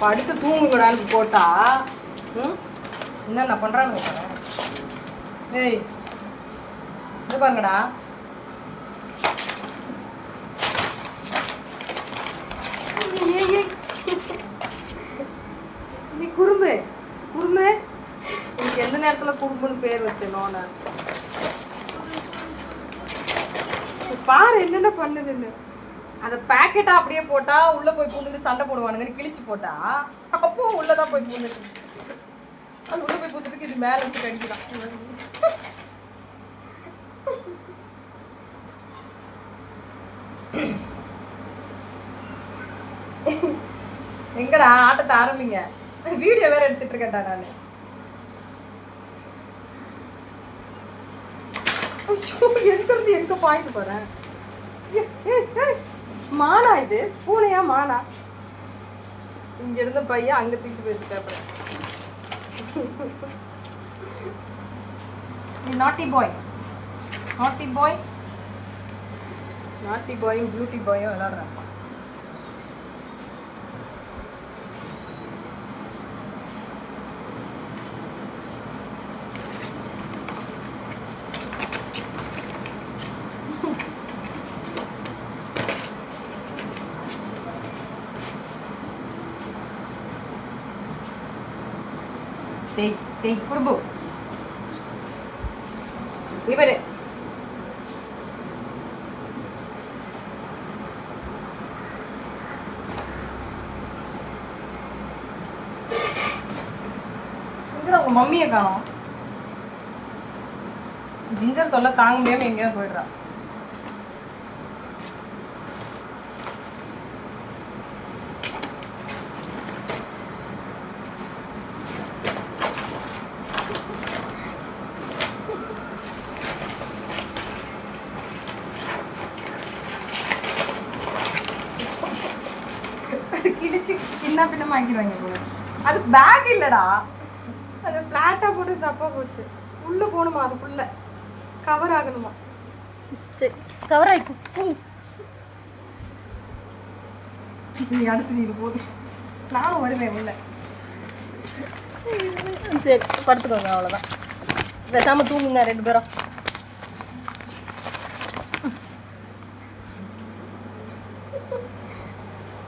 படுத்து தூங்குங்கடான்னு போட்டா ம்? என்னென்ன பண்ணுறாங்க ஏய் இது பாருங்கடா. நீ குறும்பு குறும்பு. உனக்கு எந்த நேரத்தில் குறும்புன்னு பேர் வச்சேனோ நான் பாரு என்னென்ன பண்ணுதுன்னு. அந்த பேக்கெட்டா அப்படியே போட்டா உள்ள போய் பூந்துட்டு சண்டை போடுவானுங்கன்னு கிழிச்சு போட்டா அப்போ உள்ளதான் போய் பூந்துட்டு அது உள்ள போய் பூந்துட்டு இது மேல வச்சு கடிக்கிறான் எங்கடா ஆட்டத்தை ஆரம்பிங்க? வீடியோ வேற எடுத்துட்டு இருக்கேன்டா நானு. ஐயோ, எங்க இருந்து எங்க பாய்ந்து போறேன்? மானா இது? பூனையா மானா? இங்க இருந்த பையன் அங்க தூக்கி போயிருக்கு நீ நாட்டி பாய் நாட்டி பாய் நாட்டி பாயும் பியூட்டி பாயும் விளாடுறாங்க டேய் டேய் குறும்பு இவரு உங்க மம்மியை காணும் ஜிஞ்சர் தொல்லை தாங்க முடியாம எங்கேயா போயிடுறான் அது கிழிச்சு சின்ன பின்னமா ஆக்கிடுவாங்க போல. அது பேக் இல்லடா. அது பிளாட்டா போட்டு தப்பா போச்சு. உள்ள போகணுமா அதுக்குள்ள? கவர் ஆகணுமா? சரி கவர் ஆயிப்போ. நீ அடிச்சு நீ போது நானும் வருவேன் உள்ள. சரி படுத்துக்கோங்க அவ்வளோதான் பேசாமல் தூங்குங்க ரெண்டு பேரும்.